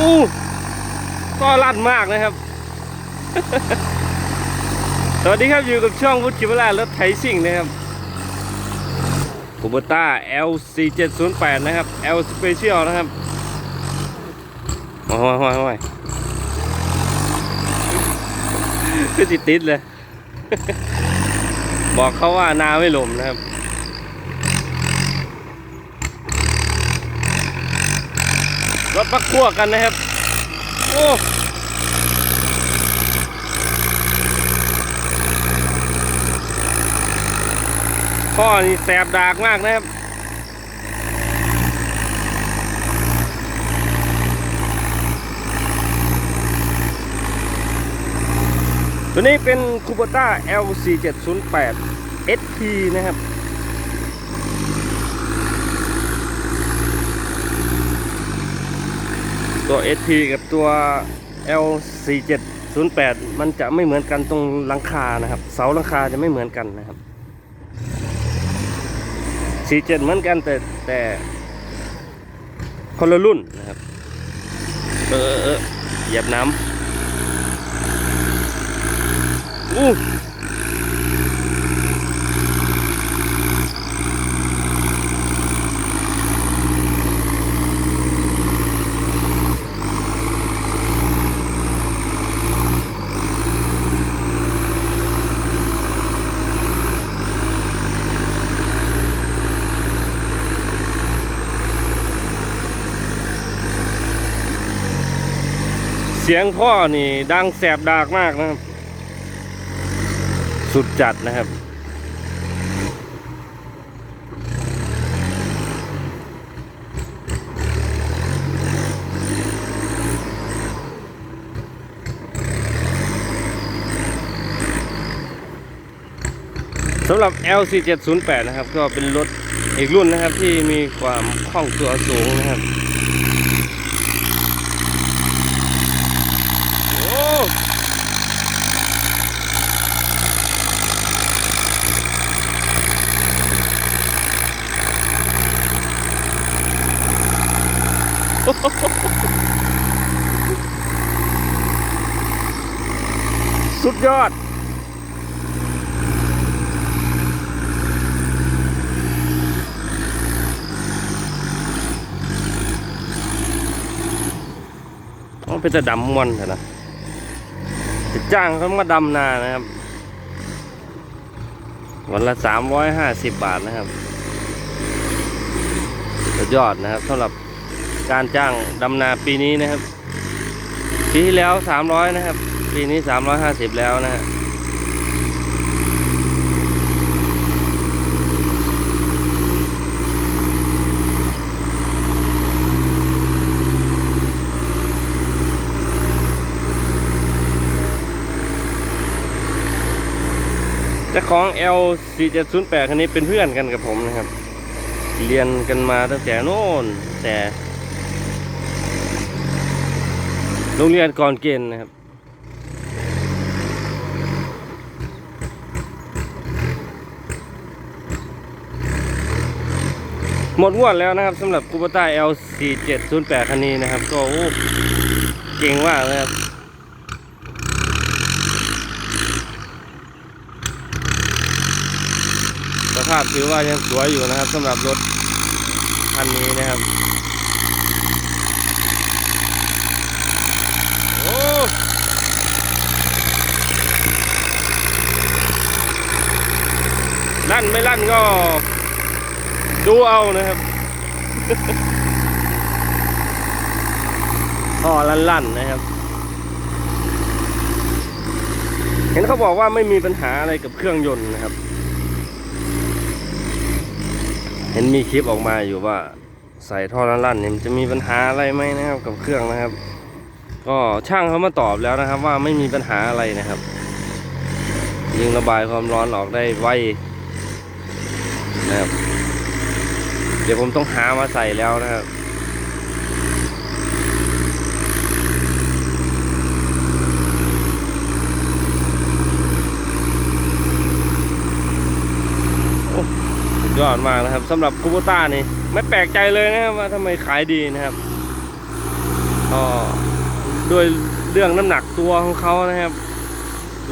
อู้ก็ลั่นมากนะครับ สวัสดีครับอยู่กับช่องวุฒิวรารถไถซิ่งนะครับคูเบต้า LC708 นะครับ L Special นะครับโอ้ยโอ้ยโอ้ยคือติดติดเลย บอกเขาว่านาไม่หลมนะครับ รถพักพวกันนะครับ โอ้พ่อนี่แสบดากมากนะครับตัวนี้เป็น Kubota LC708 SP นะครับ ตัว SP กับตัว L4708 มันจะไม่เหมือนกันตรงหลังคานะครับ เสาหลังคาจะไม่เหมือนกันนะครับ 47 เหมือนกันแต่แต่คนละรุ่นนะครับ เออเออเออเหยียบน้ำอู้ สียงพ่อนี่ดังแสบดากมากนะครับ สุดจัดนะครับ สำหรับ LC708 นะครับ ก็เป็นรถอีกรุ่นนะครับที่มีความคล่องตัวสูงนะครับ โอ้ สุดยอดต้องเป็นจะดำมวนเถอะนะจะจ้างเขามาดำนานะครับ วันละสามร้อยห้าสิบบาทนะครับ สุดยอดนะครับสำหรับ การจ้างดำนาปีนี้นะครับ ปีที่แล้วสามร้อยนะครับ ปีนี้สามร้อยห้าสิบแล้วนะฮะเจ้าของ L 4 7 0 8 คันนี้เป็นเพื่อนกันกับผมนะครับ เรียนกันมาตั้งแต่โน่นแต่ โรงเรียนก่อนเกณฑ์นะครับ หมดงวดแล้วนะครับสำหรับคูปต้า L4708 คันนี้นะครับ ก็โอ้เก่งมากเลยครับสภาพถือว่ายังสวยอยู่นะครับสำหรับรถคันนี้นะครับ โอ้ ลั่นไม่ลั่นก็ ดูเอานะครับท่อลั่นๆนะครับ เห็นเขาบอกว่าไม่มีปัญหาอะไรกับเครื่องยนต์นะครับ เห็นมีคลิปออกมาอยู่ว่า ใส่ท่อลั่นๆเนี่ยมันจะมีปัญหาอะไรไหมนะครับ กับเครื่องนะครับ ก็ช่างเขามาตอบแล้วนะครับ ว่าไม่มีปัญหาอะไรนะครับ ยิงระบายความร้อนออกได้ไว นะครับ เดี๋ยวผมต้องหามาใส่แล้วนะครับดยอดมากนะครับสำหรับคูโบต้านี่ไม่แปลกใจเลยนะครับว่าทำไมขายดีนะครับก็ด้วยเรื่องน้ำหนักตัวของเขานะครับ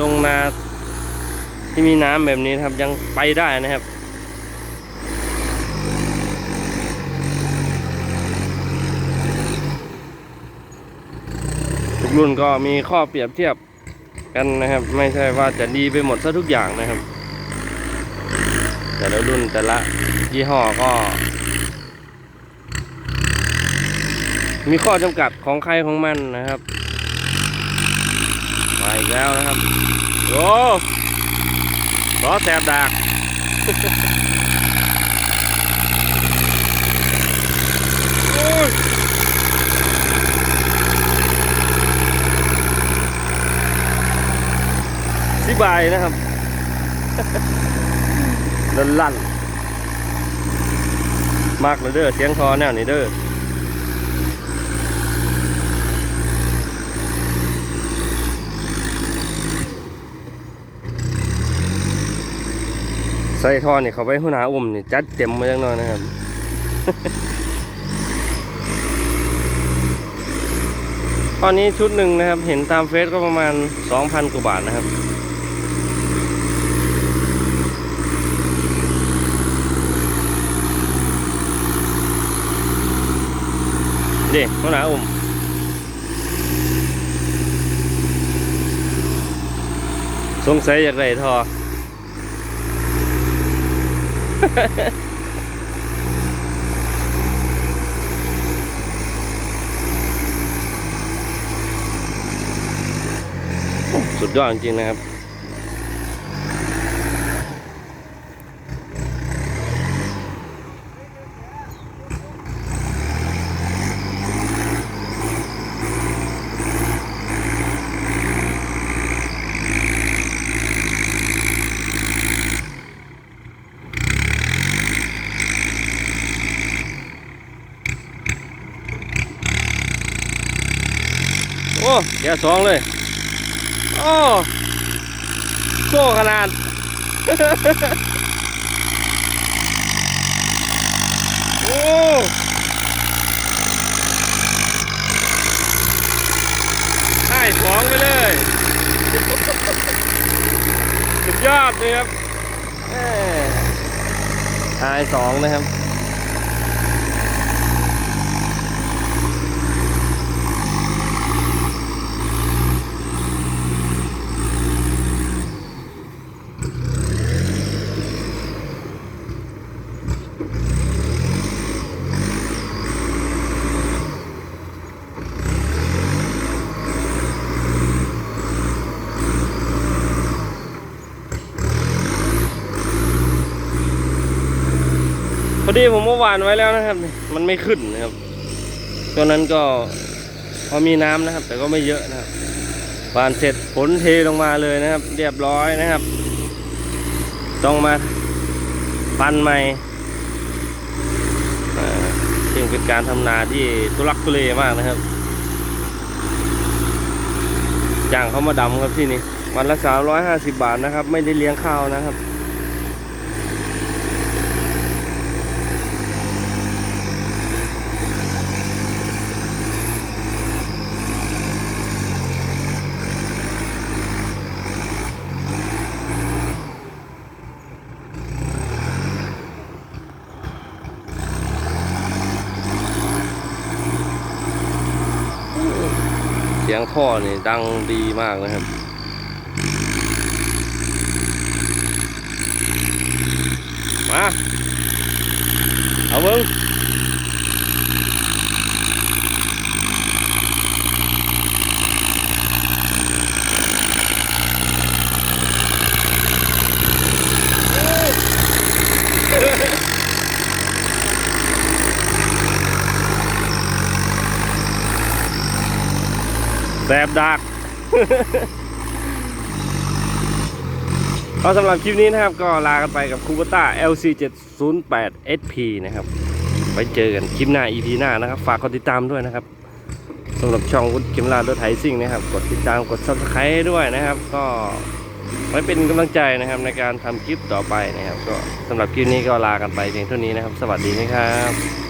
ลงนาที่มีน้ำแบบนี้นครับยังไปได้นะครับ ทุกรุ่นก็มีข้อเปรียบเทียบกันนะครับ ไม่ใช่ว่าจะดีไปหมดซะทุกอย่างนะครับ แต่ละรุ่นแต่ละยี่ห้อก็ มีข้อจำกัดของใครของมันนะครับมาอีกแล้วนะครับโอ้ล้อแสบดากโอ้ย สิบายนะครับลั่นลั่นมากเลยเด้อเสียงทอแนวนี้เด้อใส่ท่อนี่เขาไปหัวหน้าอุ้มนี่จัดเต็มมาจังหน่อยนะครับตอนนี้ชุดหนึ่งนะครับ เห็นตามเฟซก็ประมาณ 2,000 กว่าบาทนะครับ เด็กหัวหน้าอุ้มสงสัยอยากได้ท่อสุดยอดจริงนะครับ อ้แกสองเลยโอ้โซ่ขนาดโอ้ให้สองไปเลย สุดยอดเลยครับหายสองนะครับ ดีผมเมื่อวานไว้แล้วนะครับ มันไม่ขึ้นนะครับตัวนั้นก็พอมีน้ำนะครับ แต่ก็ไม่เยอะนะครับหวานเสร็จฝนเทลงมาเลยนะครับ เรียบร้อยนะครับ ต้องมาปันใหม่อ่าซึ่งเป็นการทำนาที่ทุลักทุเลมากนะครับจ้างเขามาดำครับที่นี่วันละ 350 บาทนะครับ ไม่ได้เลี้ยงข้าวนะครับ สียงท่อนี่ดังดีมากนะครับ มา เอาเบิ้ง บดักก็สำหรับคลิปนี้นะครับ ก็ลากันไปกับคูเปต้า LC 708 SP นะครับไว้เจอกันคลิปหน้า EP หน้านะครับ ฝากกดติดตามด้วยนะครับสำหรับช่องวุฒิเกมลาดรถไถซิ่งนะครับ กดติดตามกด subscribe ด้วยนะครับ ก็ไว้เป็นกำลังใจนะครับในการทำคลิปต่อไปนะครับ ก็สำหรับคลิปนี้ก็ลากันไปเพียงเท่านี้นะครับ สวัสดีนะครับ